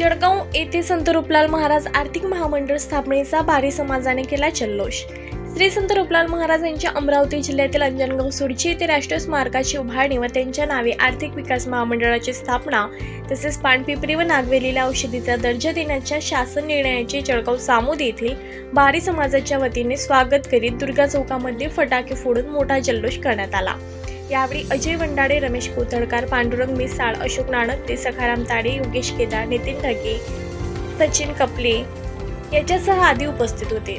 जळगाव येथे संत रूपलाल महाराज आर्थिक महामंडळ स्थापनेचा भारी समाजाने केला जल्लोष. श्री संत रूपलाल महाराज यांच्या अमरावती जिल्ह्यातील अंजनगाव सुरची येथे राष्ट्रीय स्मारकाची उभारणी व त्यांच्या नावे आर्थिक विकास महामंडळाची स्थापना तसेच पानपिपरी व नागवेलीला औषधीचा दर्जा देण्याच्या शासन निर्णयाचे जळगाव सामोद येथील भारी समाजाच्या वतीने स्वागत करीत दुर्गा चौकामध्ये फटाके फोडून मोठा जल्लोष करण्यात आला. यावेळी अजय वंडाडे रमेश कोथळकार पांडुरंग मिसाळ अशोक नाणक ते सखाराम ताडे योगेश केदार नितीन ढगे सचिन कपले याच्यासह आदी उपस्थित होते.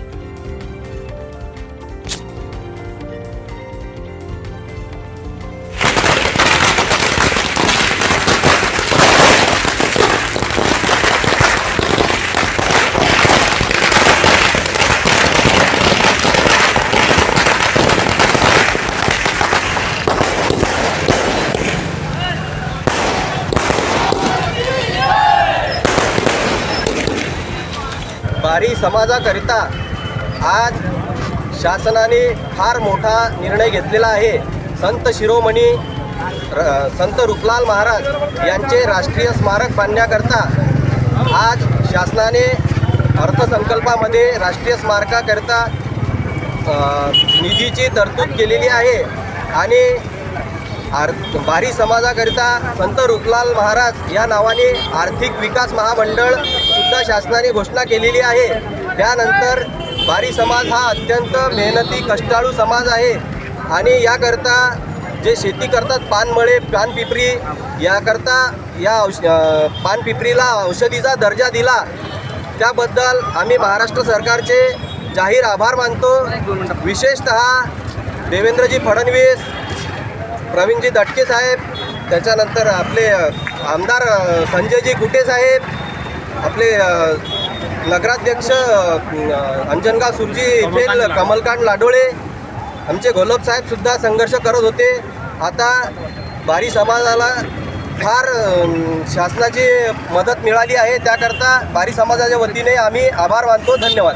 बारी समाजाकरिता आज शासनाने फार मोठा निर्णय घेतलेला आहे. संत शिरोमणी र- संत रुपलाल महाराज यांचे राष्ट्रीय स्मारक बांधण्याकरता आज शासनाने अर्थसंकल्पामध्ये राष्ट्रीय स्मारकाकरिता निधीची तरतूद केलेली आहे. आणि आर भारी समाजाकरिता संत रुपलाल महाराज या नावाने आर्थिक विकास महामंडळ सुद्धा शासनाने घोषणा केलेली आहे. त्यानंतर बारी समाज हा अत्यंत मेहनती कष्टाळू समाज आहे. आणि याकरता जे शेती करतात पानमळे पानपिपरी याकरता या औष पानपिपरीला औषधीचा दर्जा दिला. त्याबद्दल आम्ही महाराष्ट्र सरकारचे जाहीर आभार मानतो. विशेषत देवेंद्रजी फडणवीस प्रवीणजी दटके साहेब त्याच्यानंतर आपले आमदार संजयजी कुटे साहेब आपले नगराध्यक्ष अंजनगाव सुरजी येथील कमलकांत लाडोळे आमचे गोलब साहेबसुद्धा संघर्ष करत होते. आता बारी समाजाला फार शासनाची मदत मिळाली आहे. त्याकरता बारी समाजाच्या वतीने आम्ही आभार मानतो. धन्यवाद.